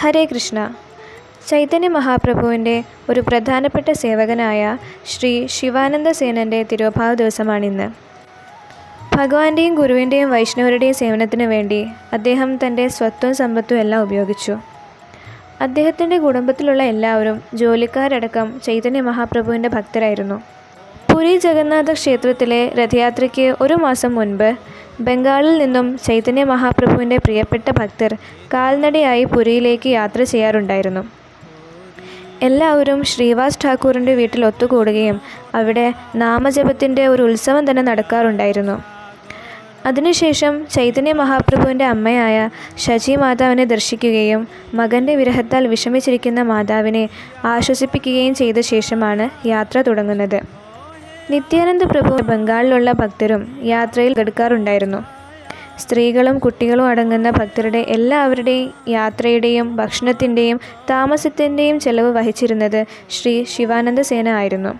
ഹരേ കൃഷ്ണ. ചൈതന്യ മഹാപ്രഭുവിന്റെ ഒരു പ്രധാനപ്പെട്ട സേവകനായ ശ്രീ ശിവാനന്ദ സേനന്റെ തിരുവഭാവ ദിവസമാണിന്ന്. ഭഗവാന്റെയും ഗുരുവിന്റെയും വൈഷ്ണവരുടെയും സേവനത്തിന് വേണ്ടി അദ്ദേഹം തന്റെ സ്വത്വം സമ്പത്തും എല്ലാം ഉപയോഗിച്ചു. അദ്ദേഹത്തിന്റെ കുടുംബത്തിലുള്ള എല്ലാവരും ജോലിക്കാരടക്കം ചൈതന്യ മഹാപ്രഭുവിന്റെ ഭക്തരായിരുന്നു. പുരി ജഗന്നാഥ ക്ഷേത്രത്തിലെ രഥയാത്രയ്ക്ക് ഒരു മാസം മുൻപ് ബംഗാളിൽ നിന്നും ചൈതന്യ മഹാപ്രഭുവിന്റെ പ്രിയപ്പെട്ട ഭക്തർ കാൽനടയായി പുരിയിലേക്ക് യാത്ര ചെയ്യാറുണ്ടായിരുന്നു. എല്ലാവരും ശ്രീവാസ് ഠാക്കൂറിന്റെ വീട്ടിൽ ഒത്തുകൂടുകയും അവിടെ നാമജപത്തിന്റെ ഒരു ഉത്സവം തന്നെ നടക്കാറുണ്ടായിരുന്നു. അതിനുശേഷം ചൈതന്യ മഹാപ്രഭുവിന്റെ അമ്മയായ ശചി മാതാവിനെ ദർശിക്കുകയും മകന്റെ വിരഹത്താൽ വിഷമിച്ചിരിക്കുന്ന മാതാവിനെ ആശ്വസിപ്പിക്കുകയും ചെയ്ത ശേഷമാണ് യാത്ര തുടങ്ങുന്നത്. നിത്യാനന്ദ പ്രഭു ബംഗാളിലുള്ള ഭക്തരും യാത്രയിൽ പങ്കെടുക്കാറുണ്ടായിരുന്നു സ്ത്രീകളും കുട്ടികളും അടങ്ങുന്ന ഭക്തരുടെ എല്ലാവരുടെയും യാത്രയുടെയും ഭക്ഷണത്തിന്റെയും താമസത്തിന്റെയും ചെലവ് വഹിച്ചിരുന്നത് ശ്രീ ശിവാനന്ദ സേന ആയിരുന്നു.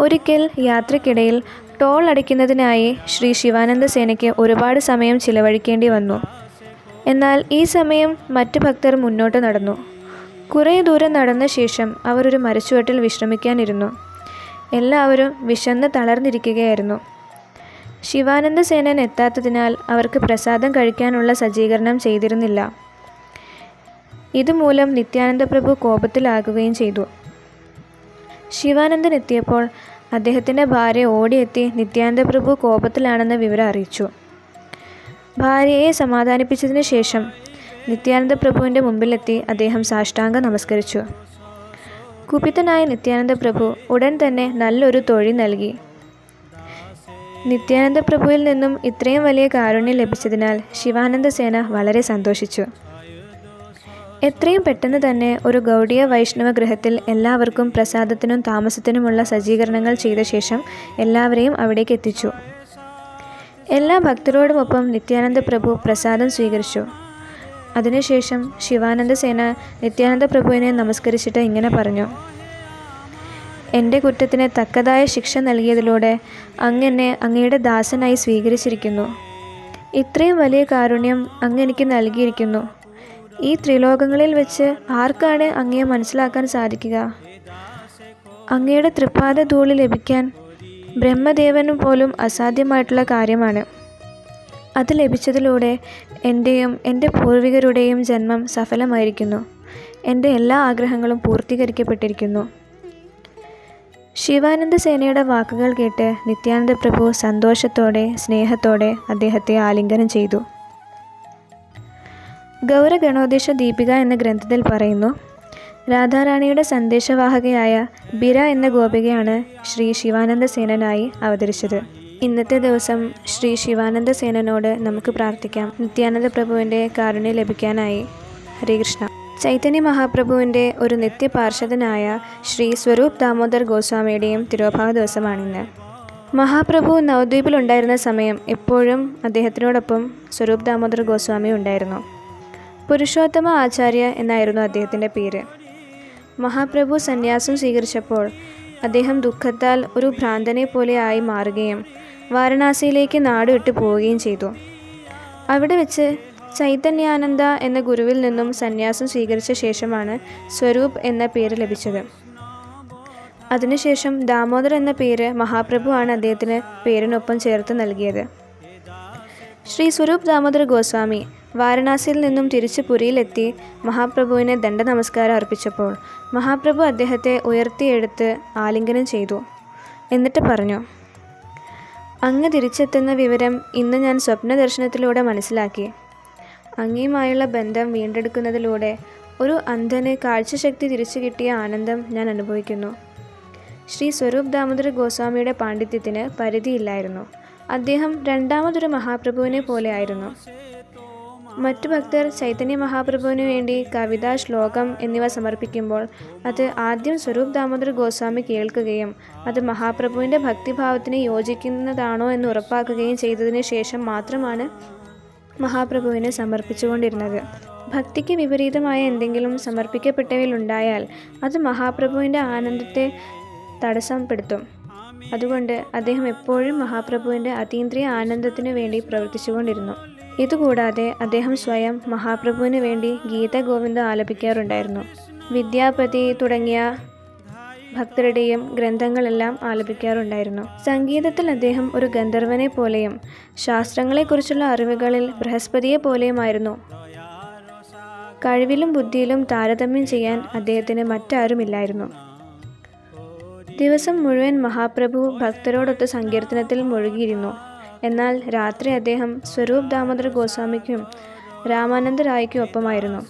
ഒരിക്കൽ യാത്രക്കിടയിൽ ടോൾ അടയ്ക്കുന്നതിനായി ശ്രീ ശിവാനന്ദ സേനയ്ക്ക് ഒരുപാട് സമയം ചിലവഴിക്കേണ്ടി വന്നു. എന്നാൽ ഈ സമയം മറ്റ് ഭക്തർ മുന്നോട്ട് നടന്നു. കുറേ ദൂരം നടന്ന ശേഷം അവർ ഒരു മരച്ചുവട്ടിൽ വിശ്രമിക്കാനിരുന്നു. എല്ലാവരും വിശന്ന് തളർന്നിരിക്കുകയായിരുന്നു. ശിവാനന്ദ സേനൻ എത്താത്തതിനാൽ അവർക്ക് പ്രസാദം കഴിക്കാനുള്ള സജ്ജീകരണം ചെയ്തിരുന്നില്ല. ഇതുമൂലം നിത്യാനന്ദ പ്രഭു കോപത്തിലാകുകയും ചെയ്തു. ശിവാനന്ദൻ എത്തിയപ്പോൾ അദ്ദേഹത്തിന്റെ ഭാര്യ ഓടിയെത്തി നിത്യാനന്ദ പ്രഭു കോപത്തിലാണെന്ന് വിവരം അറിയിച്ചു. ഭാര്യയെ സമാധാനിപ്പിച്ചതിന് ശേഷം നിത്യാനന്ദ പ്രഭുവിന്റെ മുമ്പിലെത്തി അദ്ദേഹം സാഷ്ടാംഗം നമസ്കരിച്ചു. കുപിതനായ നിത്യാനന്ദ പ്രഭു ഉടൻ തന്നെ നല്ലൊരു തൊഴി നൽകി. നിത്യാനന്ദ പ്രഭുവിൽ നിന്നും ഇത്രയും വലിയ കാരുണ്യം ലഭിച്ചതിനാൽ ശിവാനന്ദ സേന വളരെ സന്തോഷിച്ചു. എത്രയും പെട്ടെന്ന് തന്നെ ഒരു ഗൗഡിയ വൈഷ്ണവ ഗൃഹത്തിൽ എല്ലാവർക്കും പ്രസാദത്തിനും താമസത്തിനുമുള്ള സജ്ജീകരണങ്ങൾ ചെയ്ത ശേഷം എല്ലാവരെയും അവിടേക്ക് എത്തിച്ചു. എല്ലാ ഭക്തരോടുമൊപ്പം നിത്യാനന്ദ പ്രഭു പ്രസാദം സ്വീകരിച്ചു. അതിനുശേഷം ശിവാനന്ദ സേന നിത്യാനന്ദ പ്രഭുവിനെ നമസ്കരിച്ചിട്ട് ഇങ്ങനെ പറഞ്ഞു. എന്റെ കുറ്റത്തിന് തക്കതായ ശിക്ഷ നൽകിയതിലൂടെ അങ്ങെന്നെ അങ്ങയുടെ ദാസനായി സ്വീകരിച്ചിരിക്കുന്നു. ഇത്രയും വലിയ കാരുണ്യം അങ്ങ് എനിക്ക് നൽകിയിരിക്കുന്നു. ഈ ത്രിലോകങ്ങളിൽ വെച്ച് ആർക്കാണ് അങ്ങയെ മനസ്സിലാക്കാൻ സാധിക്കുക? അങ്ങയുടെ തൃപ്പാദ ധൂളി ലഭിക്കാൻ ബ്രഹ്മദേവനും പോലും അസാധ്യമായിട്ടുള്ള കാര്യമാണ്. അത് ലഭിച്ചതിലൂടെ എന്റെയും എന്റെ പൂർവികരുടെയും ജന്മം സഫലമായിരിക്കുന്നു. എന്റെ എല്ലാ ആഗ്രഹങ്ങളും പൂർത്തീകരിക്കപ്പെട്ടിരിക്കുന്നു. ശിവാനന്ദ സേനയുടെ വാക്കുകൾ കേട്ട് നിത്യാനന്ദ പ്രഭു സന്തോഷത്തോടെ സ്നേഹത്തോടെ അദ്ദേഹത്തെ ആലിംഗനം ചെയ്തു. ഗൗരഗണോദേശ ദീപിക എന്ന ഗ്രന്ഥത്തിൽ പറയുന്നു രാധാറാണിയുടെ സന്ദേശവാഹകയായ ബിര എന്ന ഗോപികയാണ് ശ്രീ ശിവാനന്ദ സേനനായി അവതരിച്ചത്. ഇന്നത്തെ ദിവസം ശ്രീ ശിവാനന്ദ സേനനോട് നമുക്ക് പ്രാർത്ഥിക്കാം. നിത്യാനന്ദ പ്രഭുവിന്റെ കാരുണ്യം ലഭിക്കാനായി. ഹരികൃഷ്ണ ചൈതന്യ മഹാപ്രഭുവിന്റെ ഒരു നിത്യപാർഷദനായ ശ്രീ സ്വരൂപ് ദാമോദർ ഗോസ്വാമിയുടെയും തിരുവഭാവ ദിവസമാണിന്ന്. മഹാപ്രഭു നവദ്വീപിലുണ്ടായിരുന്ന സമയം എപ്പോഴും അദ്ദേഹത്തിനോടൊപ്പം സ്വരൂപ് ദാമോദർ ഗോസ്വാമി ഉണ്ടായിരുന്നു. പുരുഷോത്തമ ആചാര്യ എന്നായിരുന്നു അദ്ദേഹത്തിന്റെ പേര്. മഹാപ്രഭു സന്യാസം സ്വീകരിച്ചപ്പോൾ അദ്ദേഹം ദുഃഖത്താൽ ഒരു ഭ്രാന്തനെ പോലെ ആയി മാറുകയും വാരണാസിയിലേക്ക് നാടുവിട്ടു പോവുകയും ചെയ്തു. അവിടെ വെച്ച് ചൈതന്യാനന്ദ എന്ന ഗുരുവിൽ നിന്നും സന്യാസം സ്വീകരിച്ച ശേഷമാണ് സ്വരൂപ് എന്ന പേര് ലഭിച്ചത്. അതിനുശേഷം ദാമോദർ എന്ന പേര് മഹാപ്രഭു ആണ് അദ്ദേഹത്തിന് പേരിനൊപ്പം ചേർത്ത് നൽകിയത്. ശ്രീ സ്വരൂപ് ദാമോദർ ഗോസ്വാമി വാരണാസിയിൽ നിന്നും തിരിച്ച് പുരിയിലെത്തി മഹാപ്രഭുവിനെ ദണ്ഡ നമസ്കാരം അർപ്പിച്ചപ്പോൾ മഹാപ്രഭു അദ്ദേഹത്തെ ഉയർത്തിയെടുത്ത് ആലിംഗനം ചെയ്തു. എന്നിട്ട് പറഞ്ഞു അങ്ങ് തിരിച്ചെത്തുന്ന വിവരം ഇന്ന് ഞാൻ സ്വപ്ന ദർശനത്തിലൂടെ മനസ്സിലാക്കി. അങ്ങയുമായുള്ള ബന്ധം വീണ്ടെടുക്കുന്നതിലൂടെ ഒരു അന്ധന് കാഴ്ചശക്തി തിരിച്ചു കിട്ടിയ ആനന്ദം ഞാൻ അനുഭവിക്കുന്നു. ശ്രീ സ്വരൂപ് ദാമോദര ഗോസ്വാമിയുടെ പാണ്ഡിത്യത്തിന് പരിധിയില്ലായിരുന്നു. അദ്ദേഹം രണ്ടാമതൊരു മഹാപ്രഭുവിനെ പോലെയായിരുന്നു മറ്റു ഭക്തർ ചൈതന്യ മഹാപ്രഭുവിനു വേണ്ടി കവിത ശ്ലോകം എന്നിവ സമർപ്പിക്കുമ്പോൾ അത് ആദ്യം സ്വരൂപ് ദാമോദർ ഗോസ്വാമി കേൾക്കുകയും അത് മഹാപ്രഭുവിന്റെ ഭക്തിഭാവത്തിന് യോജിക്കുന്നതാണോ എന്ന് ഉറപ്പാക്കുകയും ചെയ്തതിന് ശേഷം മാത്രമാണ് മഹാപ്രഭുവിന് സമർപ്പിച്ചുകൊണ്ടിരുന്നത്. ഭക്തിക്ക് വിപരീതമായ എന്തെങ്കിലും സമർപ്പിക്കപ്പെട്ടവയിലുണ്ടായാൽ അത് മഹാപ്രഭുവിന്റെ ആനന്ദത്തെ തടസ്സപ്പെടുത്തും. അതുകൊണ്ട് അദ്ദേഹം എപ്പോഴും മഹാപ്രഭുവിന്റെ അതീന്ദ്രിയ ആനന്ദത്തിനു വേണ്ടി പ്രവർത്തിച്ചുകൊണ്ടിരുന്നു. ഇതുകൂടാതെ അദ്ദേഹം സ്വയം മഹാപ്രഭുവിന് വേണ്ടി ഗീത ഗോവിന്ദ ആലപിക്കാറുണ്ടായിരുന്നു. വിദ്യാപതി തുടങ്ങിയ ഭക്തരുടെയും ഗ്രന്ഥങ്ങളെല്ലാം ആലപിക്കാറുണ്ടായിരുന്നു. സംഗീതത്തിൽ അദ്ദേഹം ഒരു ഗന്ധർവനെ പോലെയും ശാസ്ത്രങ്ങളെക്കുറിച്ചുള്ള അറിവുകളിൽ ബൃഹസ്പതിയെ പോലെയുമായിരുന്നു. കഴിവിലും ബുദ്ധിയിലും താരതമ്യം ചെയ്യാൻ അദ്ദേഹത്തിന് മറ്റാരുമില്ലായിരുന്നു. ദിവസം മുഴുവൻ മഹാപ്രഭു ഭക്തരോടൊത്ത് സങ്കീർത്തനത്തിൽ മുഴുകിയിരുന്നു. എന്നാൽ രാത്രി അദ്ദേഹം സ്വരൂപ് ദാമോദർ ഗോസ്വാമിക്കും രാമാനന്ദ റായ്ക്കും ഒപ്പമായിരുന്നു.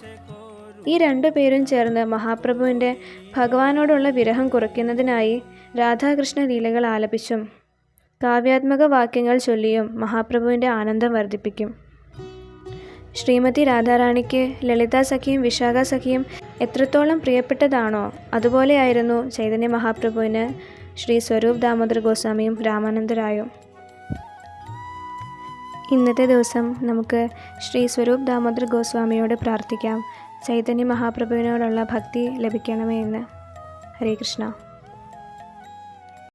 ഈ രണ്ടു പേരും ചേർന്ന് മഹാപ്രഭുവിന്റെ ഭഗവാനോടുള്ള വിരഹം കുറയ്ക്കുന്നതിനായി രാധാകൃഷ്ണ ലീലകൾ ആലപിച്ചും കാവ്യാത്മക വാക്യങ്ങൾ ചൊല്ലിയും മഹാപ്രഭുവിന്റെ ആനന്ദം വർദ്ധിപ്പിക്കും. ശ്രീമതി രാധാറാണിക്ക് ലളിതാ സഖിയും വിശാഖ സഖിയും എത്രത്തോളം പ്രിയപ്പെട്ടതാണോ അതുപോലെയായിരുന്നു ചൈതന്യ മഹാപ്രഭുവിന് ശ്രീ സ്വരൂപ് ദാമോദർ ഗോസ്വാമിയും രാമാനന്ദരായും ഇന്നത്തെ ദിവസം നമുക്ക് ശ്രീ സ്വരൂപ് ദാമോദർ ഗോസ്വാമിയോട് പ്രാർത്ഥിക്കാം. ചൈതന്യ മഹാപ്രഭുവിനോടുള്ള ഭക്തി ലഭിക്കണമേ എന്ന്. ഹരേ കൃഷ്ണ.